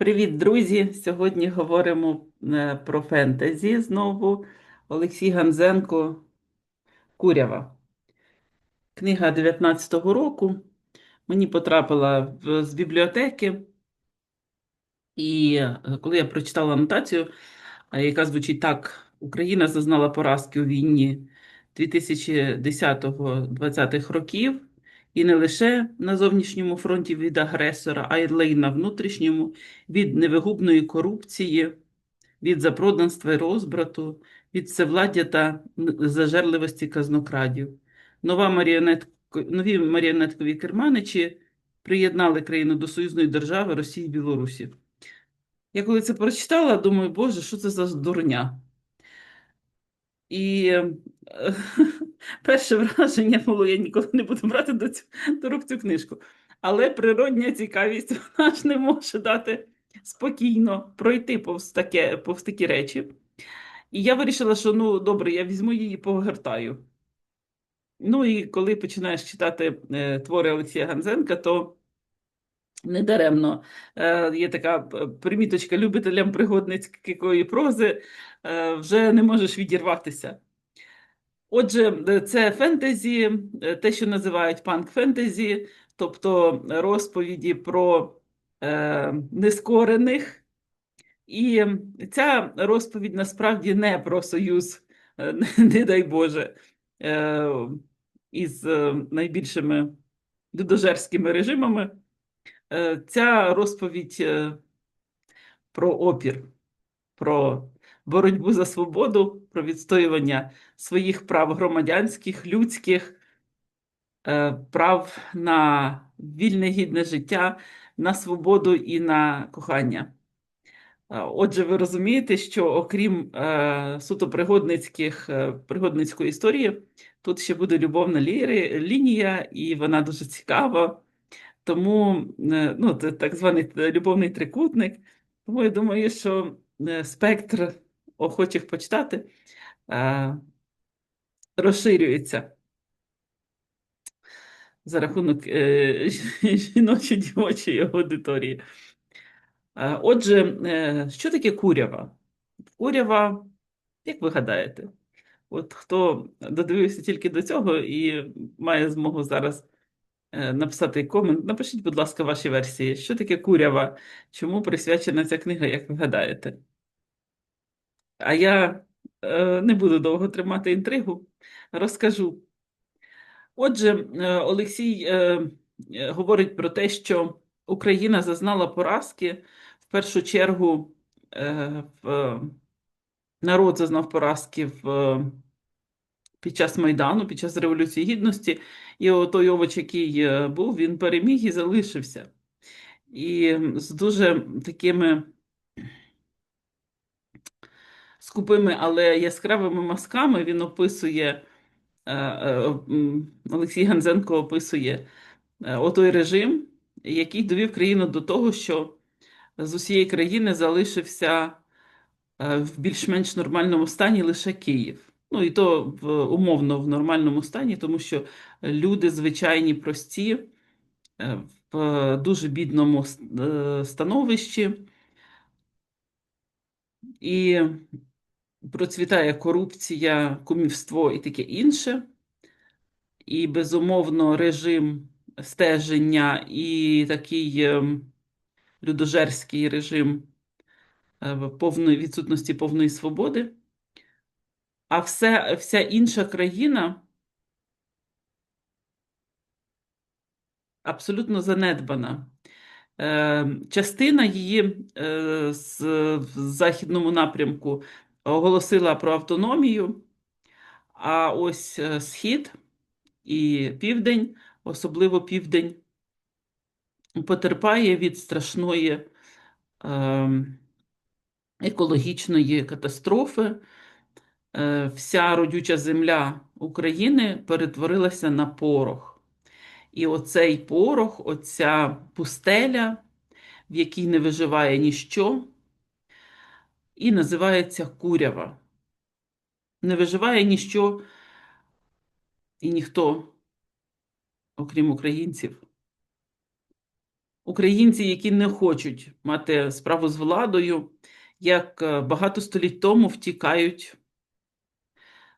Привіт, друзі! Сьогодні говоримо е, про фентезі знову. Олексій Ганзенко Курява. Книга 19-го року. Мені потрапила з бібліотеки, і е, коли я прочитала анотацію, е, яка звучить так: Україна зазнала поразки у війні 2010-2020 років, і не лише на зовнішньому фронті від агресора, а й на внутрішньому від невигубної корупції від запроданства і розбрату, від всевладдя та зажерливості казнокрадів. Нова маріонетко... Нові маріонеткові керманичі приєднали країну до союзної держави Росії і Білорусі. Я коли це прочитала, думаю, Боже, що це за дурня? І е, перше враження було, я ніколи не буду брати до, цю, до рук цю книжку. Але природня цікавість вона ж не може дати спокійно пройти повз, таке, повз такі речі. І я вирішила, що ну добре, я візьму її і погортаю. Ну і коли починаєш читати е, твори Олексія Ганзенка, то недаремно е, є така е, приміточка любителям пригодницької прози, е, вже не можеш відірватися. Отже, е, це фентезі, е, те, що називають панк-фентезі, тобто розповіді про е, нескорених. І ця розповідь насправді не про союз, не дай Боже, е, із найбільшими людожерськими режимами. Е, Ця розповідь е, про опір, про боротьбу за свободу, про відстоювання своїх прав громадянських, людських, е, прав на вільне гідне життя, на свободу і на кохання. Отже, ви розумієте, що окрім е, суто пригодницьких пригодницької історії, тут ще буде любовна ліри, лінія, і вона дуже цікава. Тому е, ну, це так званий любовний трикутник. Тому я думаю, що е, спектр охочих почитати е, розширюється за рахунок е, жіночої дівочої аудиторії. Е, Отже, е, що таке курява? Курява, як ви гадаєте? От хто додивився тільки до цього і має змогу зараз е, написати комент, напишіть, будь ласка, ваші версії. Що таке курява? Чому присвячена ця книга, як ви гадаєте? А я е, не буду довго тримати інтригу, розкажу. Отже, е, Олексій е, е, говорить про те, що Україна зазнала поразки в першу чергу е, в народ зазнав поразки в, під час Майдану, під час Революції Гідності, і той овоч, який е, був, він переміг і залишився. І з дуже такими скупими, але яскравими мазками він описує, е, е, Олексій Ганзенко описує отой режим, який довів країну до того, що з усієї країни залишився в більш-менш нормальному стані лише Київ. Ну і то умовно в нормальному стані, тому що люди звичайні прості, е, в дуже бідному е, становищі, і процвітає корупція, кумівство і таке інше. І, безумовно, режим стеження і такий ем, людожерський режим е, повної відсутності повної свободи. А все, вся інша країна абсолютно занедбана. Е, Частина її е, з, західному напрямку оголосила про автономію, а ось е, схід і південь, особливо південь, потерпає від страшної е, екологічної катастрофи. Е, Вся родюча земля України перетворилася на порох. І оцей порох, оця пустеля, в якій не виживає ніщо, і називається курява. Не виживає ніщо і ніхто, окрім українців. українці, які не хочуть мати справу з владою, як е, багато століть тому втікають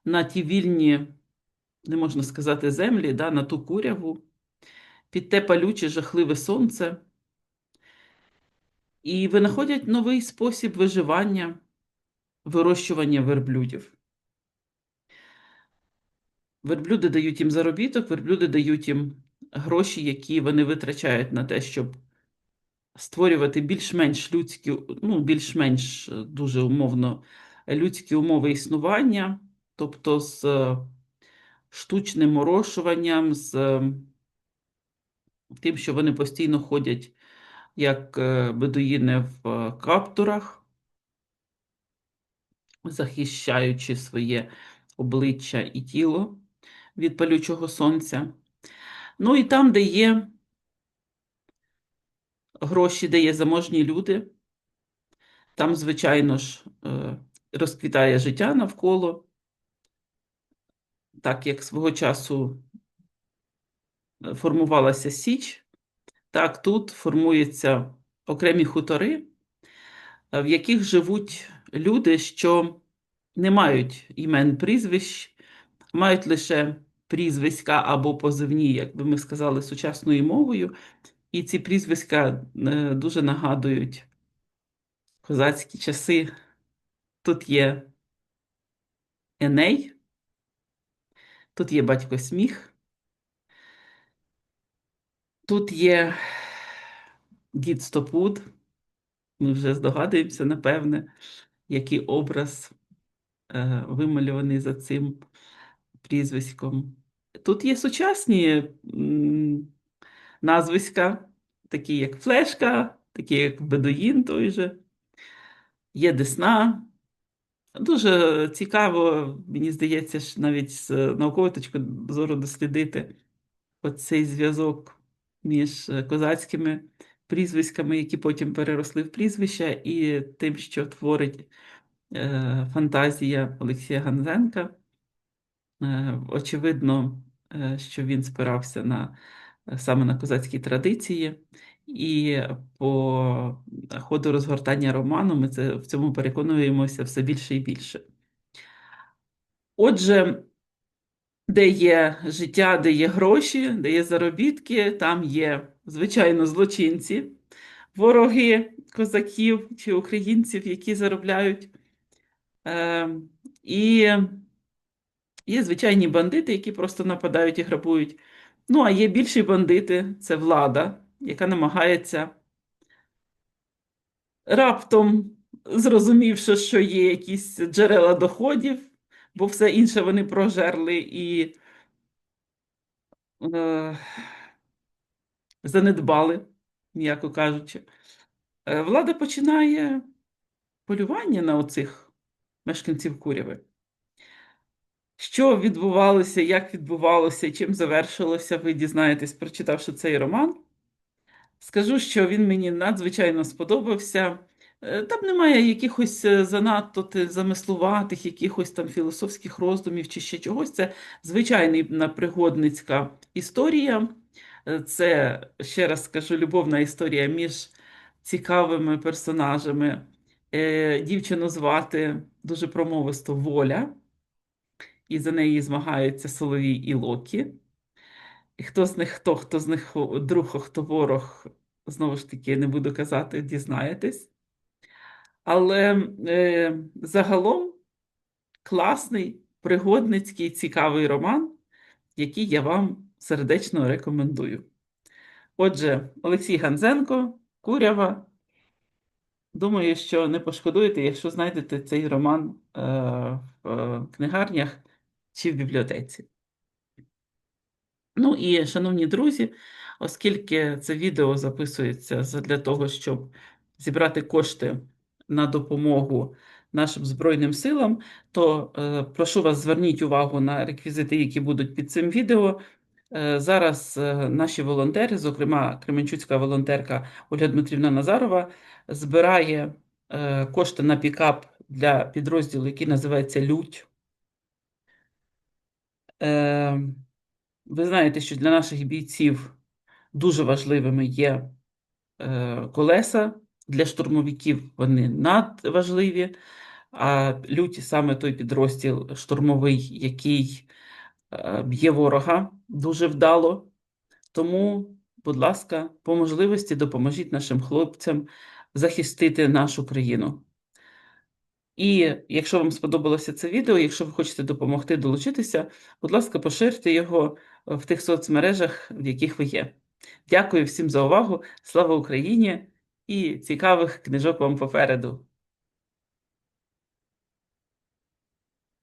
на ті вільні, не можна сказати, землі, да, на ту куряву, під те палюче, жахливе сонце, і винаходять новий спосіб виживання, вирощування верблюдів. Верблюди дають їм заробіток, верблюди дають їм гроші, які вони витрачають на те, щоб створювати більш-менш людські, ну, більш-менш е, дуже умовно людські умови існування, тобто з е, штучним орошуванням, з е, тим, що вони постійно ходять як е, бедуїни в каптурах, захищаючи своє обличчя і тіло від палючого сонця. Ну і там, де є гроші, де є заможні люди, там, звичайно ж, розквітає життя навколо, так як свого часу е, формувалася Січ, так тут формуються окремі хутори, е, в яких живуть люди, що не мають імен прізвищ, мають лише прізвиська або позивні, як би ми сказали, сучасною мовою. І ці прізвиська е, дуже нагадують козацькі часи. Тут є Еней, тут є батько Сміх, тут є дід Стопуд. Ми вже здогадуємося, напевне, який образ е, вималюваний за цим прізвиськом. Тут є сучасні назвиська, такі як Флешка, такі як Бедуїн той же, є Десна. Дуже цікаво, мені здається, навіть з наукової точки зору дослідити оцей зв'язок між е, козацькими прізвиськами, які потім переросли в прізвища, і тим, що творить е, фантазія Олексія Ганзенка. Е, очевидно, е, що він спирався на е, саме на козацькі традиції, і по ходу розгортання роману ми це в цьому переконуємося все більше і більше. Отже, де є життя, де є гроші, де є заробітки, там є, звичайно, злочинці, вороги козаків чи українців, які заробляють. Е, І є звичайні бандити, які просто нападають і грабують. Ну, а є більші бандити це влада, яка намагається раптом, зрозумівши, що є якісь джерела доходів, бо все інше вони прожерли і е, занедбали, м'яко кажучи, е, влада починає полювання на оцих мешканців Куряви. Що відбувалося, як відбувалося, чим завершилося, ви дізнаєтесь, прочитавши цей роман. Скажу, що він мені надзвичайно сподобався. Е, Там немає якихось е, занадто замислуватих, якихось там філософських роздумів чи ще чогось. Це звичайна пригодницька історія. Е, Це, ще раз скажу, любовна історія між цікавими персонажами. Дівчину звати дуже промовисто Воля, і за неї змагаються Соловій і Локі. І хто з них хто, хто з них друг, хто ворог, знову ж таки, не буду казати, дізнаєтесь. Але е, загалом класний, пригодницький, цікавий роман, який я вам сердечно рекомендую. Отже, Олексій Ганзенко, Курява. Думаю, що не пошкодуєте, якщо знайдете цей роман е, в е, книгарнях чи в бібліотеці. Ну і, шановні друзі, оскільки це відео записується для того, щоб зібрати кошти на допомогу нашим Збройним силам, то е, прошу вас, зверніть увагу на реквізити, які будуть під цим відео. Е, зараз е, наші волонтери, зокрема Кременчуцька волонтерка Ольга Дмитрівна Назарова, збирає е, кошти на пікап для підрозділу, який називається Лють. Е, ви знаєте, що для наших бійців дуже важливими є е, колеса для штурмовиків вони надважливі, а люті саме той підрозділ штурмовий, який е, б'є ворога дуже вдало. Тому, будь ласка, по можливості допоможіть нашим хлопцям захистити нашу країну. І якщо вам сподобалося це відео, якщо ви хочете допомогти долучитися, будь ласка, поширте його в тих соцмережах, в яких ви є. Дякую всім за увагу. Слава Україні і цікавих книжок вам попереду.